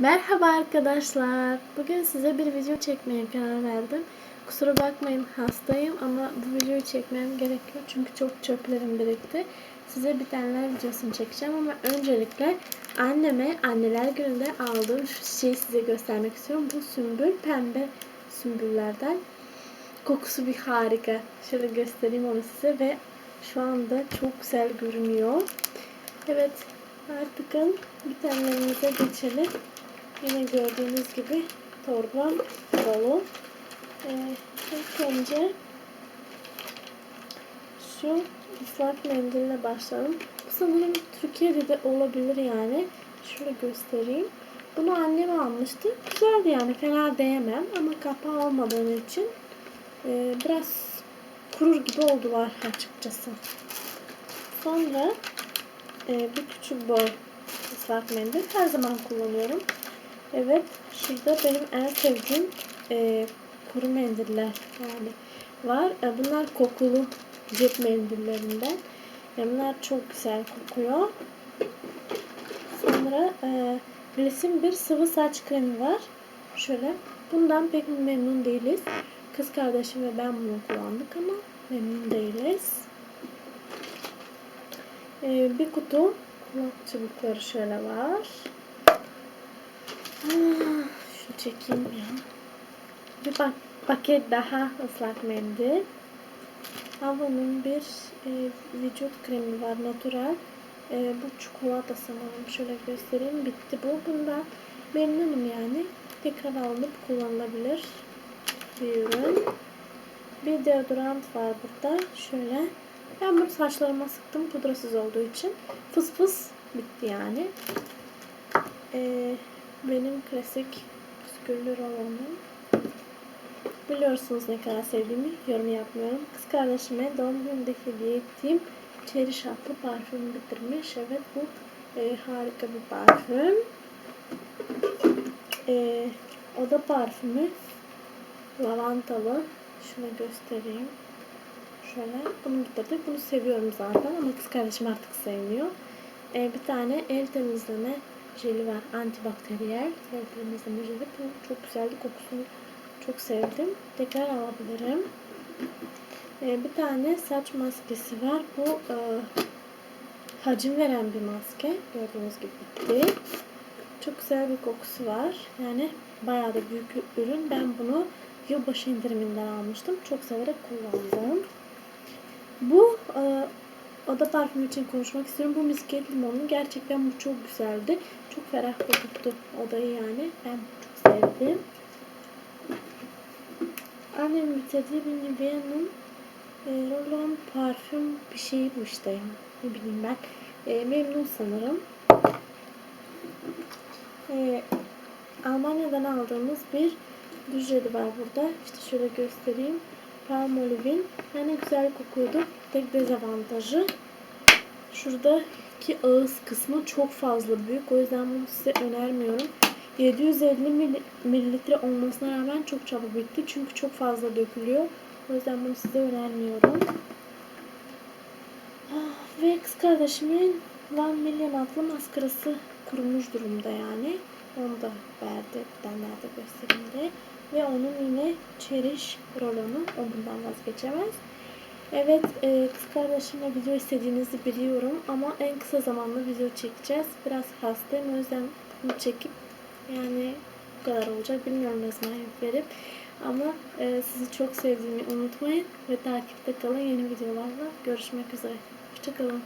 Merhaba arkadaşlar. Bugün size bir video çekmeye karar verdim. Kusura bakmayın hastayım ama bu videoyu çekmem gerekiyor. Çünkü çok çöplerim birikti. Size bitenler videosunu çekeceğim ama öncelikle anneme anneler gününde aldığım şu şeyi size göstermek istiyorum. Bu sümbül pembe sümbüllerden. Kokusu bir harika. Şöyle göstereyim onu size ve şu anda çok güzel görünüyor. Evet artık bitenlerimize geçelim. Yine gördüğünüz gibi torbam dolu. Ee, ilk önce şu ıslak mendille başlayalım. Bu sanırım Türkiye'de de olabilir yani. Şöyle göstereyim. Bunu annem almıştı. Güzeldi yani fena diyemem ama kapağı olmadığı için e, biraz kurur gibi oldular açıkçası. Sonra e, bir küçük boy ıslak mendil her zaman kullanıyorum. Evet, şurada benim en sevdiğim e, kuru mendiller yani var. E, bunlar kokulu cep mendillerinden. E, bunlar çok güzel kokuyor. Sonra e, resim bir sıvı saç kremi var. Şöyle. Bundan pek memnun değiliz. Kız kardeşim ve ben bunu kullandık ama memnun değiliz. E, bir kutu kulak çubukları şöyle var. Şu çekeyim ya. Bir bak paket daha ıslak mendil. Avon'un bir e, vücut kremi var natural. E, bu çikolata sanırım. Şöyle göstereyim. Bitti bu. Bunda memnunum yani. Tekrar alınıp kullanılabilir bir ürün. Bir deodorant var burada. Şöyle. Ben bunu saçlarıma sıktım pudrasız olduğu için. Fıs fıs bitti yani. Eee benim klasik püsküllü rolonum. Biliyorsunuz ne kadar sevdiğimi yorum yapmıyorum. Kız kardeşime doğum gününde hediye ettiğim Cherish adlı parfüm bitirmiş. Evet bu e, harika bir parfüm. E, oda parfümü lavantalı. Şunu göstereyim. Şöyle bunu bitirdik. Bunu seviyorum zaten ama kız kardeşim artık sevmiyor. E, bir tane el temizleme jeli var. Antibakteriyel el temizleme jeli. Bu çok güzeldi. Kokusunu çok sevdim. Tekrar alabilirim. Ee, bir tane saç maskesi var. Bu e, hacim veren bir maske. Gördüğünüz gibi bitti. Çok güzel bir kokusu var. Yani bayağı da büyük bir ürün. Ben bunu yılbaşı indiriminden almıştım. Çok severek kullandım. Bu e, oda parfümü için konuşmak istiyorum. Bu misket limonlu. Gerçekten bu çok güzeldi. Çok ferah tuttu odayı yani. Ben çok sevdim. Annemin bitirdiği bir Nivea'nın e, Roland parfüm bir şeyi bu işte ya. Ne bileyim ben. E, memnun sanırım. E, Almanya'dan aldığımız bir duş jeli var burada. İşte şöyle göstereyim. Palmolive'in. Yani güzel kokuyordu. Tek dezavantajı şuradaki ağız kısmı çok fazla büyük. O yüzden bunu size önermiyorum. 750 mililitre olmasına rağmen çok çabuk bitti. Çünkü çok fazla dökülüyor. O yüzden bunu size önermiyorum. Ah, Ve kız kardeşimin One Million adlı maskarası kurumuş durumda yani. Onu da verdi. Ben nerede göstereyim de. Ve onun yine Cherish rolonu. O bundan vazgeçemez. Evet, e, kız kardeşimle video istediğinizi biliyorum ama en kısa zamanda video çekeceğiz. Biraz hastayım o yüzden bunu çekip yani bu kadar olacak. Bilmiyorum ne zaman yüklerim. Ama e, sizi çok sevdiğimi unutmayın ve takipte kalın. Yeni videolarla görüşmek üzere. Hoşçakalın.